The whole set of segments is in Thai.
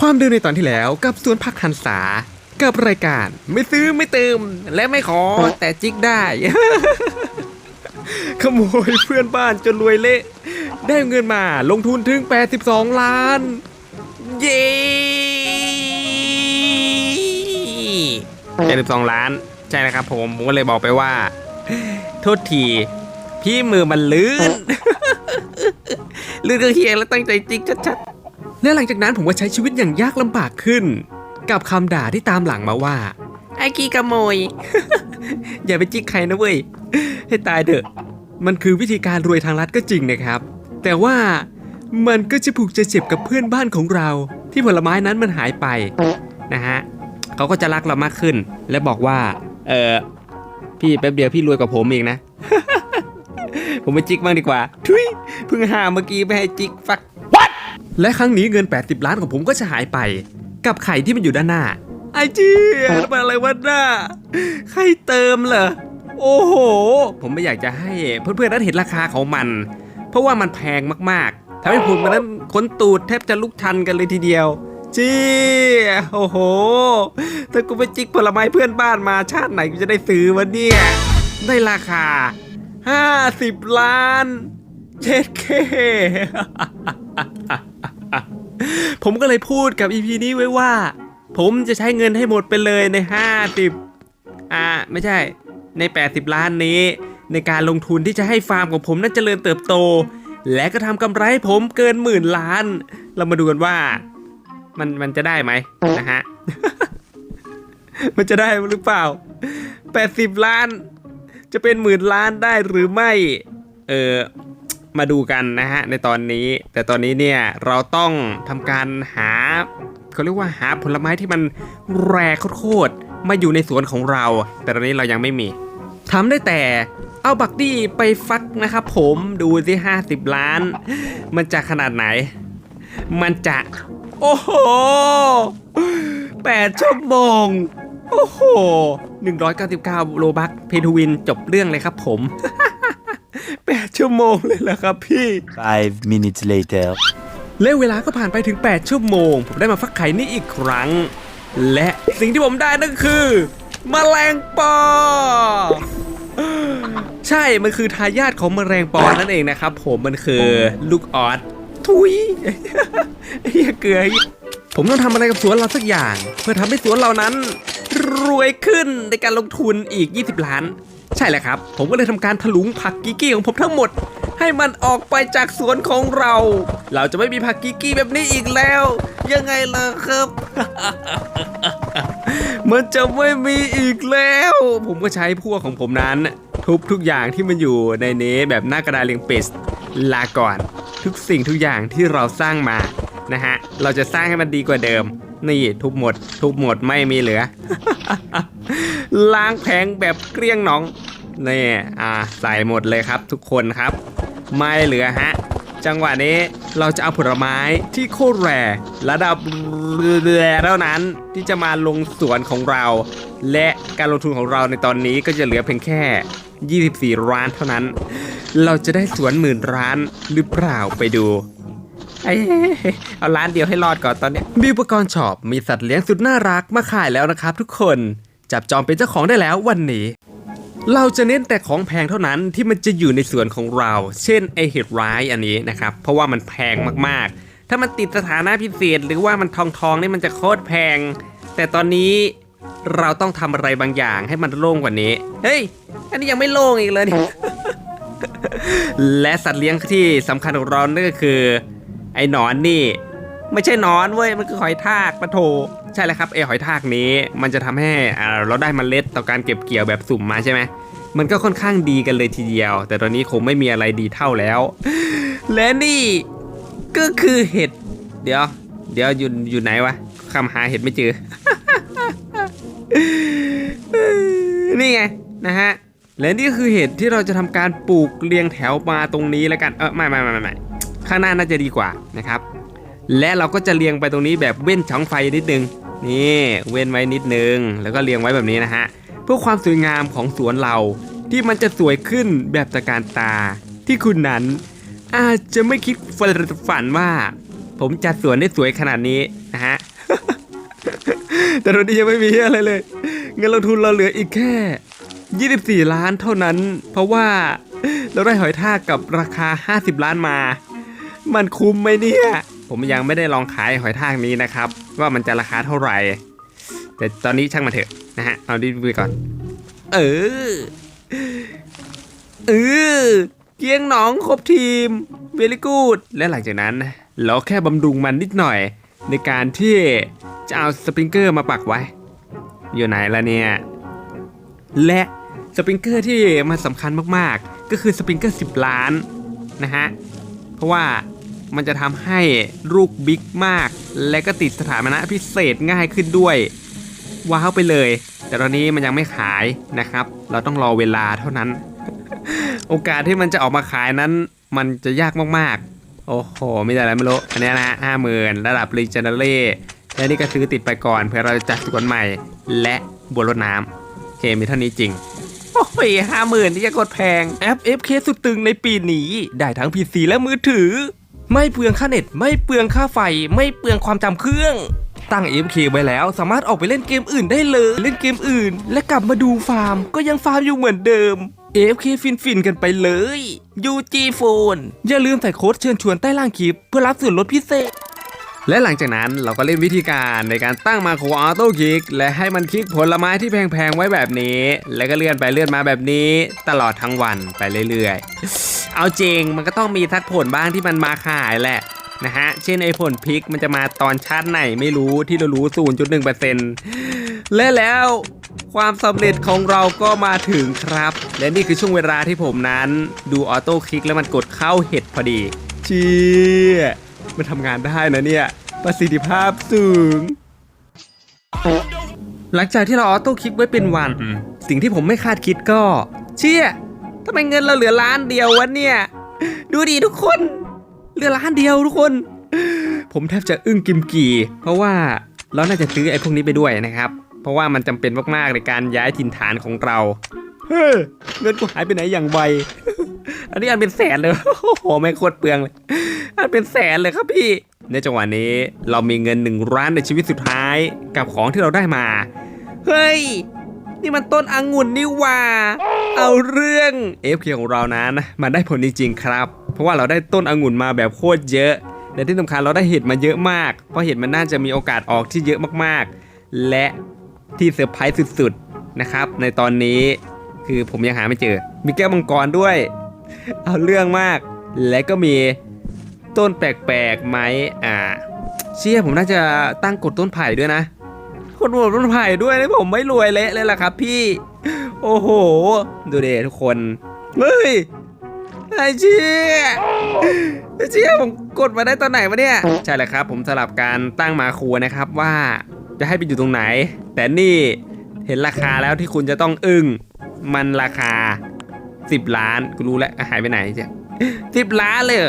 ความเดิมในตอนที่แล้วกับสวนพักหันษากับรายการไม่ซื้อไม่เติมและไม่ขอแต่จิกได้ ขโมยเพื่อนบ้านจนรวยเละ ได้เงินมาลงทุนถึง 82 ล้าน เย้82 ล้าน ใช่นะครับผมผมก็เลยบอกไปว่า โทษที พี่มือมันลื่น ลื่นก็เฮียแล้วตั้งใจจิกชัดๆ และหลังจากนั้นผมก็ใช้ชีวิตอย่างยากลำบากขึ้น กับคำด่าที่ตามหลังมาว่า ไอ้กี้ขโมย อย่าไปจิกใครนะเว้ย ให้ตายเถอะ มันคือวิธีการรวยทางลัดก็จริงนะครับ แต่ว่ามันก็จะผูกจะเจ็บกับเพื่อนบ้านของเรา ที่ผลไม้นั้นมันหายไปนะฮะเขาก็จะรักเรามากขึ้น และบอกว่า เออพี่แป๊บเดียวพี่รวยกว่าผมเองนะ ผมไปจิกบ้างดีกว่าทุยเพิ่งหาเมื่อกี้ไปให้จิกฟัก What? และครั้งนี้เงิน 80 ล้านของผมก็จะหายไป กับไข่ที่มันอยู่ด้านหน้า ไอเจียมันอะไรวะหน้าไข่เติมเหรอ โอ้โห ผมไม่อยากจะให้เพื่อนๆนั้นเห็นราคาของมัน เพราะว่ามันแพงมากๆทำให้ผมมันนั้นขนตูดแทบจะลุกชันกันเลยทีเดียวจีโอ้โห ถ้ากูไปจิกผลไม้เพื่อนบ้านมาชาติไหนกูจะได้ซื้อวะเนี่ย ได้ราคา 50 ล้าน เจ็ดเค ผมก็เลยพูดกับ EP นี้ไว้ว่า ผมจะใช้เงินให้หมดไปเลยใน 50 อ่า ไม่ใช่ ใน 80 ล้านนี้ ในการลงทุนที่จะให้ฟาร์มของผมนั้นเจริญเติบโต และก็ทำกำไรให้ผมเกินหมื่นล้าน เรามาดูกันว่า มันมันจะได้ไหมนะฮะ มันจะได้หรือเปล่า 80 ล้าน จะเป็นหมื่นล้านได้หรือไม่ เออ มาดูกันนะฮะในตอนนี้ แต่ตอนนี้เนี่ยเราต้องทำการหาเขาเรียกว่าหาผลไม้ที่มันแรงโคตรๆมาอยู่ในสวนของเรา แต่ตอนนี้เรายังไม่มีทำได้แต่เอาบักดี้ไปฟักนะครับผมดูสิ50 ล้าน มันจะขนาดไหน มันจะ โอ้โห8ชั่วโมง โอ้โห 199 โลบัก เพทูวินจบเรื่องเลยครับผม 8ชั่วโมงเลยเหรอครับพี่ Five minutes later. และเวลาก็ผ่านไปถึง 8 ชั่วโมง ผมได้มาฟักไข่นี่อีกครั้ง และสิ่งที่ผมได้นั่นคือมแมลงปอ ใช่ มันคือทายาทของมแมลงปอนั่นเองนะครับผมมันคือลูกออสทุยเฮียเกลือผมต้องทำอะไรกับสวนเราสักอย่าง เพื่อทำให้สวนเรานั้น รวยขึ้นในการลงทุนอีก 20 ล้าน ใช่แหละครับ ผมก็เลยทำการถลุงผักกิกกี้ของผมทั้งหมด ให้มันออกไปจากสวนของเรา เราจะไม่มีผักกิกกี้แบบนี้อีกแล้ว ยังไงล่ะครับ มันจะไม่มีอีกแล้ว ผมก็ใช้พวกของผมนั้น ทุบทุกอย่างที่มันอยู่ในนี้แบบหน้ากระดาษเรียงเป็ดลาก่อน ทุกสิ่งทุกอย่างที่เราสร้างมานะฮะเราจะสร้างให้มันดีกว่าเดิม นี่ทุบหมด ทุบหมดไม่มีเหลือ ล้างแผงแบบเกลี้ยงหนองนี่อ่าใส่หมดเลยครับทุกคนครับ ไม่เหลือฮะ จังหวะนี้เราจะเอาผลไม้ที่โคตรแรร์ระดับแรเท่านั้นที่จะมาลงสวนของเรา และการลงทุนของเราในตอนนี้ก็จะเหลือเพียงแค่ 24ล้านเท่านั้น เราจะได้สวนหมื่นร้านหรือเปล่าไปดูเอาร้านเดียวให้รอดก่อนตอนนี้ยบิวปกรณ์ช็อปมีสัตว์เลี้ยงสุดน่ารักมาขายแล้วนะครับทุกคน จับจองเป็นเจ้าของได้แล้ววันนี้ เราจะเน้นแต่ของแพงเท่านั้นที่มันจะอยู่ในสวนของเรา เช่นไอเห็ดร้ายอันนี้นะครับ เพราะว่ามันแพงมากๆ ถ้ามันติดสถานะพิเศษ หรือว่ามันทองทองนี่มันจะโคตรแพง แต่ตอนนี้เราต้องทำอะไรบางอย่างให้มันโล่งกว่านี้ เฮ้ย อันนี้ยังไม่โล่งอีกเลยเนี่ยและสัตว์เลี้ยงที่สำคัญของเรานั่นก็คือ ไอ้หนอนนี่ ไม่ใช่นอนเว้ยมันคือหอยทากปะโถใช่แล้วครับไอหอยทากนี้ มันจะทำให้อ่าเราได้มเมล็ดต่อการเก็บเกี่ยวแบบสุ่มมาใช่ไหมมันก็ค่อนข้างดีกันเลยทีเดียว แต่ตอนนี้คงไม่มีอะไรดีเท่าแล้ว และนี่ก็คือเห็ด เดี๋ยว เดี๋ยวอยู่อยู่ไหนวะคำหาเห็ดไม่เจอ นี่ไงนะฮะและนี่คือเห็ดที่เราจะทำการปลูกเรียงแถวมาตรงนี้แล้วกันเออไม่ไม่ไม่ไม่ไม่ข้างหน้าน่าจะดีกว่านะครับ และเราก็จะเรียงไปตรงนี้แบบเว้นช่องไฟนิดนึง นี่เว้นไว้นิดนึง แล้วก็เรียงไว้แบบนี้นะฮะ เพื่อความสวยงามของสวนเรา ที่มันจะสวยขึ้นแบบตะการตา ที่คุณนั้น อาจจะไม่คิดฝันว่า ผมจัดสวนได้สวยขนาดนี้นะฮะ แต่ตอนนี้ยังไม่มีอะไรเลย เงินลงทุนเราเหลืออีกแค่ 24 ล้านเท่านั้น เพราะว่าเราได้หอยทากกับราคา 50 ล้านมา มันคุ้มไหมเนี่ย ผมยังไม่ได้ลองขายหอยทากนี้นะครับ ว่ามันจะราคาเท่าไหร่ แต่ตอนนี้ช่างมันเถอะนะฮะ เอาดีไปก่อน เออ เออ เกียงหนองครบทีมเวลิกูด และหลังจากนั้น เราแค่บำรุงมันนิดหน่อย ในการที่จะเอาสปริงเกอร์มาปักไว้ อยู่ไหนละเนี่ย และสปริงเกอร์ที่มันสำคัญมากๆ ก็คือสปริงเกอร์ 10 ล้านนะฮะ เพราะว่า มันจะทำให้ลูกบิ๊กมาก และก็ติดสถานะพิเศษง่ายขึ้นด้วย ว้าวไปเลย แต่ตอนนี้มันยังไม่ขายนะครับ เราต้องรอเวลาเท่านั้น โอกาสที่มันจะออกมาขายนั้น มันจะยากมากๆ โอ้โหมีแต่อะไรไม่รู้อันนี้นะห้าหมื่นระดับรีเจเนเร่และนี่ก็ซื้อติดไปก่อนเพื่อเราจะจัดสวนใหม่ และบนรถน้ำโอเคมีเท่านี้จริงโอ้ยห้าหมื่นที่จะกดแพง FFK สุดตึงในปีนี้ ได้ทั้ง PC และมือถือ ไม่เปลืองค่าเน็ต ไม่เปลืองค่าไฟ ไม่เปลืองความจำเครื่อง ตั้ง AFK ไว้แล้ว สามารถออกไปเล่นเกมอื่นได้เลย เล่นเกมอื่น และกลับมาดูฟาร์ม ก็ยังฟาร์มอยู่เหมือนเดิม AFK ฟินฟินๆกันไปเลย UG Phone อย่าลืมใส่โค้ดเชิญชวนใต้ล่างคลิป เพื่อรับส่วนลดพิเศษ และหลังจากนั้นเราก็เล่นวิธีการในการตั้งมาโครออโต้คลิก และให้มันคลิกผลไม้ที่แพงๆไว้แบบนี้ แล้วก็เลื่อนไปเลื่อนมาแบบนี้ ตลอดทั้งวันไปเรื่อยๆ เอาจริงมันก็ต้องมีทักผลบ้างที่มันมาขายแหละนะฮะ เช่นไอผลพลิกมันจะมาตอนชาติไหนไม่รู้ที่เรารู้ 0.1%และแล้วความสำเร็จของเราก็มาถึงครับ และนี่คือช่วงเวลาที่ผมนั้น ดูออโต้คลิกแล้วมันกดเข้าเห็ดพอดี เชี่ย มันทำงานได้นะเนี่ย ประสิทธิภาพสูง หลังจากที่เราออโต้คลิกไว้เป็นวัน สิ่งที่ผมไม่คาดคิดก็ เชี่ยทำไมเงินเราเหลือล้านเดียววะเนี่ย ดูดีทุกคน เหลือล้านเดียวทุกคน ผมแทบจะอึ้งกิมกี่ เพราะว่าเราน่าจะซื้อไอ้พวกนี้ไปด้วยนะครับ เพราะว่ามันจำเป็นมากๆในการย้ายถิ่นฐานของเรา เฮ้ยเงินกูหายไปไหนอย่างไว อันนี้อันเป็นแสนเลย โอ้โหไม่โคตรเปลืองเลย อันเป็นแสนเลยครับพี่ ในจังหวะนี้เรามีเงินหนึ่งล้านในชีวิตสุดท้ายกับของที่เราได้มา เฮ้ย นี่มันต้นองุ่นนี่ว่า เอาเรื่อง FK ของเรานั้นมันได้ผลจริงๆครับ เพราะว่าเราได้ต้นองุ่นมาแบบโคตรเยอะ และที่สำคัญเราได้เห็ดมาเยอะมาก เพราะเห็ดมันน่าจะมีโอกาสออกที่เยอะมากๆ และที่เซอร์ไพรส์สุดๆนะครับ ในตอนนี้คือผมยังหาไม่เจอ มีแก้วมังกรด้วย เอาเรื่องมาก และก็มีต้นแปลกๆไหมอ่า เชี่ยผมน่าจะตั้งกดต้นไผ่ด้วยนะคนปลูกต้นไผ่ด้วยนะผมไม่รวยเละเลยล่ะครับ พี่ โอ้โห ดูเดทุกคน เฮ้ยไอ้เชี่ยไอ้เชี่ยผมกดมาได้ตอนไหนวะเนี่ย ใช่แหละครับ ผมสลับการตั้งมาครัวนะครับว่าจะให้ไปอยู่ตรงไหน แต่นี่เห็นราคาแล้วที่คุณจะต้องอึ้งมันราคา 10ล้านกูรู้แล้วหายไปไหนเจ้ะสิบล้านเลย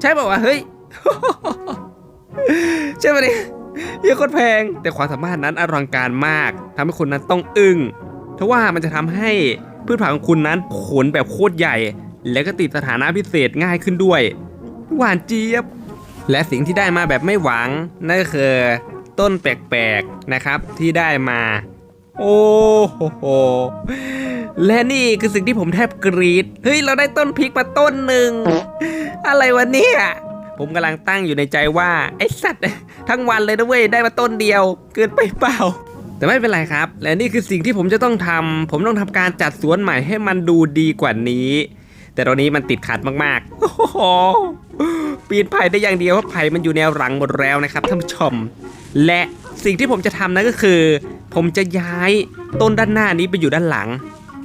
ใช่บอกว่าวะเฮ้ยใช่ไหมเนี่ยเยอะโคตรแพง แต่ความสามารถนั้นอลังการมากทำให้คุณนั้นต้องอึ้งเพราะว่ามันจะทำให้พืชผักของคุณนั้นผลแบบโคตรใหญ่ และก็ติดสถานะพิเศษง่ายขึ้นด้วย หวานเจี๊ยบ และสิ่งที่ได้มาแบบไม่หวังนั่นก็คือต้นแปลกๆนะครับที่ได้มา โอ้โห และนี่คือสิ่งที่ผมแทบกรีด เฮ้ย เราได้ต้นพริกมาต้นหนึ่ง อะไรวะเนี่ย ผมกำลังตั้งอยู่ในใจว่า ไอสัตว์ ทั้งวันเลยนะเว้ย ได้มาต้นเดียว เกินไปเปล่า แต่ไม่เป็นไรครับ และนี่คือสิ่งที่ผมจะต้องทำ ผมต้องทำการจัดสวนใหม่ให้มันดูดีกว่านี้ แต่ตอนนี้มันติดขัดมากๆ โอ้โห ปีนไผ่ได้อย่างเดียวเพราะไผ่มันอยู่แนวหลังหมดแล้วนะครับท่านผู้ชม และ สิ่งที่ผมจะทำนั่นก็คือ ผมจะย้ายต้นด้านหน้านี้ไปอยู่ด้านหลัง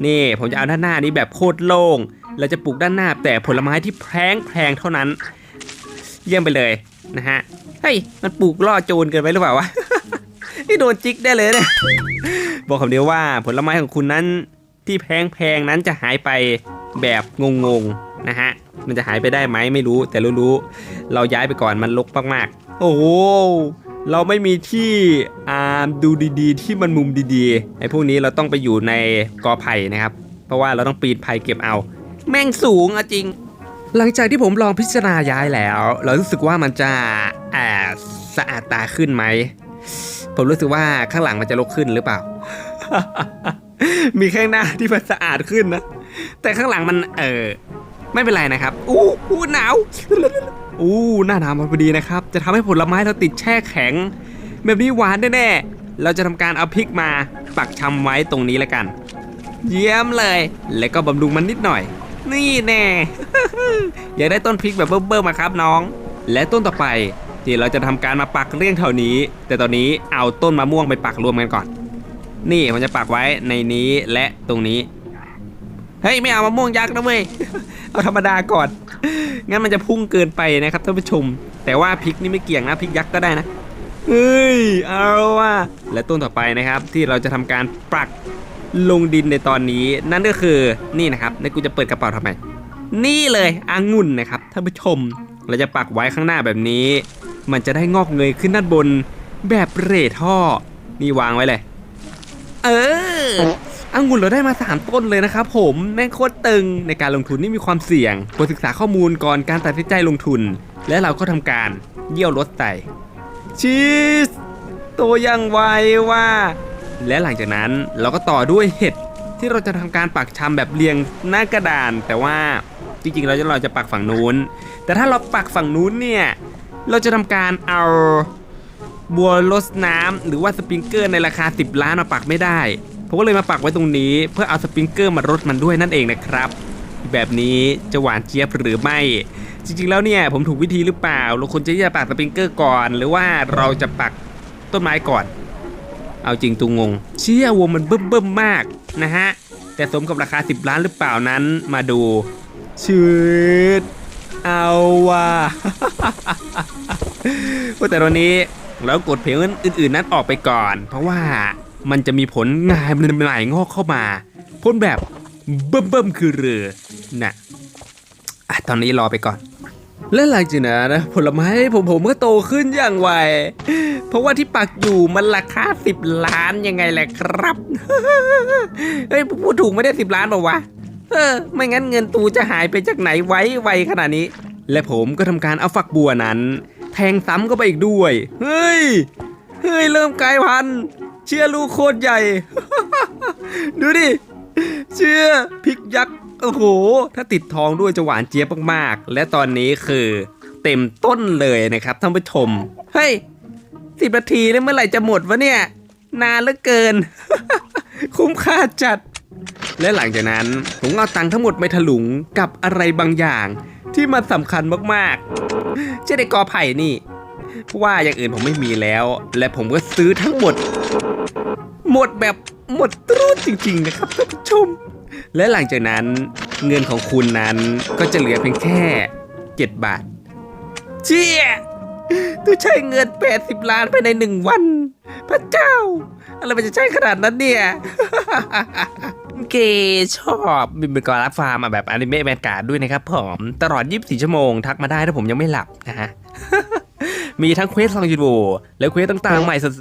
นี่ผมจะเอาด้านหน้านี้แบบโคตรโล่งเราจะปลูกด้านหน้าแต่ผลไม้ที่แพงแพงเท่านั้น เยี่ยมไปเลยนะฮะเฮ้ยมันปลูกล่อโจรเกินไปหรือเปล่าวะนี่โดนจิกได้เลยเนี่ยบอกคำเดียวว่าผลไม้ของคุณนั้นที่แพงๆนั้นจะหายไปแบบงงๆนะฮะมันจะหายไปได้ไหมไม่รู้ แต่รู้ๆเราย้ายไปก่อนมันลกมากๆ โอ้ เราไม่มีที่อ่าดูดีๆ ที่มันมุมดีๆไอ้พวกนี้เราต้องไปอยู่ในกอไผ่นะครับ เพราะว่าเราต้องปีนไผ่เก็บเอา แม่งสูงอะจริง หลังจากที่ผมลองพิจารณาย้ายแล้ว เรารู้สึกว่ามันจะอ่าสะอาดตาขึ้นไหม ผมรู้สึกว่าข้างหลังมันจะลกขึ้นหรือเปล่า มีข้างหน้าที่มันสะอาดขึ้นนะ แต่ข้างหลังมันเออไม่เป็นไรนะครับ อู้อู้หนาว อู้หน้าหนาวมาพอดีนะครับ จะทำให้ผลไม้เราติดแช่แข็ง แบบนี้หวานแน่ๆเราจะทำการเอาพริกมาปักชำไว้ตรงนี้แล้วกัน เยี่ยมเลย แล้วก็บำรุงมันนิดหน่อย นี่แน่อยากได้ต้นพริกแบบเบิ่มๆมาครับน้อง และต้นต่อไปที่เราจะทำการมาปักเรียงแถวนี้ แต่ตอนนี้เอาต้นมะม่วงไปปักรวมกันก่อน นี่ผมจะปักไว้ในนี้และตรงนี้ เฮ้ยไม่เอามะม่วงยักษ์นะเว้ย เอาธรรมดาก่อน งั้นมันจะพุ่งเกินไปนะครับท่านผู้ชม แต่ว่าพริกนี่ไม่เกี่ยงนะพริกยักษ์ก็ได้นะ เฮ้ยเอาว่ะและต้นต่อไปนะครับที่เราจะทำการปักลงดินในตอนนี้ นั่นก็คือนี่นะครับในกูจะเปิดกระเป๋าทำไม นี่เลยองุ่นนะครับท่านผู้ชม เราจะปักไว้ข้างหน้าแบบนี้ มันจะได้งอกเงยขึ้นด้านบนแบบเรท่อ นี่วางไว้เลย เออ องุ่นเราได้มา 3 ต้นเลยนะครับผมแม่งโคตรตึงในการลงทุนนี่มีความเสี่ยงควรศึกษาข้อมูลก่อนการตัดสินใจลงทุน และเราก็ทำการเยี่ยวรถใส่ชีสตัวยังไวว่า และหลังจากนั้นเราก็ต่อด้วยเห็ดที่เราจะทำการปักชำแบบเรียงหน้ากระดาน แต่ว่าจริงๆ เราจะเราจะปักฝั่งนู้น แต่ถ้าเราปักฝั่งนู้นเนี่ยเราจะทำการเอาบัวลดน้ำหรือว่าสปริงเกอร์ในราคา 10 ล้านมาปักไม่ได้ ผมก็เลยมาปักไว้ตรงนี้ เพื่อเอาสปริงเกอร์มารดมันด้วยนั่นเองนะครับ แบบนี้จะหวานเจี๊ยบหรือไม่ จริงๆแล้วเนี่ยผมถูกวิธีหรือเปล่าเราควรจะที่จะปักสปริงเกอร์ก่อน หรือว่าเราจะปักต้นไม้ก่อน เอาจริงตูงง เชี่ยวงมันเบิ่มเบิ่มๆมากนะฮะแต่สมกับราคา 10 ล้านหรือเปล่านั้นมาดูชืดเอาว่ะแต่ตอนนี้เรากดเพลงอื่นๆนั้นออกไปก่อน เพราะว่า มันจะมีผลงานใหม่งอกเข้ามาพ่นแบบเบิ่มๆคือเรือนะอะตอนนี้รอไปก่อน และหลังจากนั้นนะผลไม้ผมผมก็โตขึ้นอย่างไว เพราะว่าที่ปักอยู่มันราคา10ล้านยังไงแหละครับ เฮ้ยพูดถูกไม่ได้10ล้านหรอวะ เออ ไม่งั้นเงินตูจะหายไปจากไหนไว้ไวขนาดนี้ และผมก็ทำการเอาฝักบัวนั้น แทงซ้ำเข้าไปอีกด้วย เฮ้ย เฮ้ยเริ่มกลายพันธุ์ เชื่อลูกโคตรใหญ่ ดูดิ เชื่อพริกยักษ์โอ้โห ถ้าติดทองด้วยจะหวานเจี๊ยบมากๆ และตอนนี้คือเต็มต้นเลยนะครับท่านผู้ชม เฮ้ยสิบนาทีแล้วเมื่อไหร่จะหมดวะเนี่ย นานเหลือเกิน คุ้มค่าจัด และหลังจากนั้น ผมเอาตังค์ทั้งหมดไปถลุงกับอะไรบางอย่าง ที่มันสำคัญมากๆเช่นไอ้กอไผ่นี่ เพราะว่าอย่างอื่นผมไม่มีแล้ว และผมก็ซื้อทั้งหมด หมดแบบหมดตรูดจริงๆนะครับท่านผู้ชม และหลังจากนั้นเงินของคุณนั้นก็จะเหลือเพียงแค่7บาท เชี่ยตัวใช้เงิน 80 ล้านภายในหนึ่งวัน พระเจ้า อะไรมันจะใช่ขนาดนั้นเนี่ย เกชอบบินเป็นกอรับฟาร์มแบบอนิเมะแมนการ์ดด้วยนะครับผม ตลอด 24 ชั่วโมงทักมาได้ถ้าผมยังไม่หลับนะฮะ มีทั้งเควสลองยูโดและเควสต่างๆใหม่สด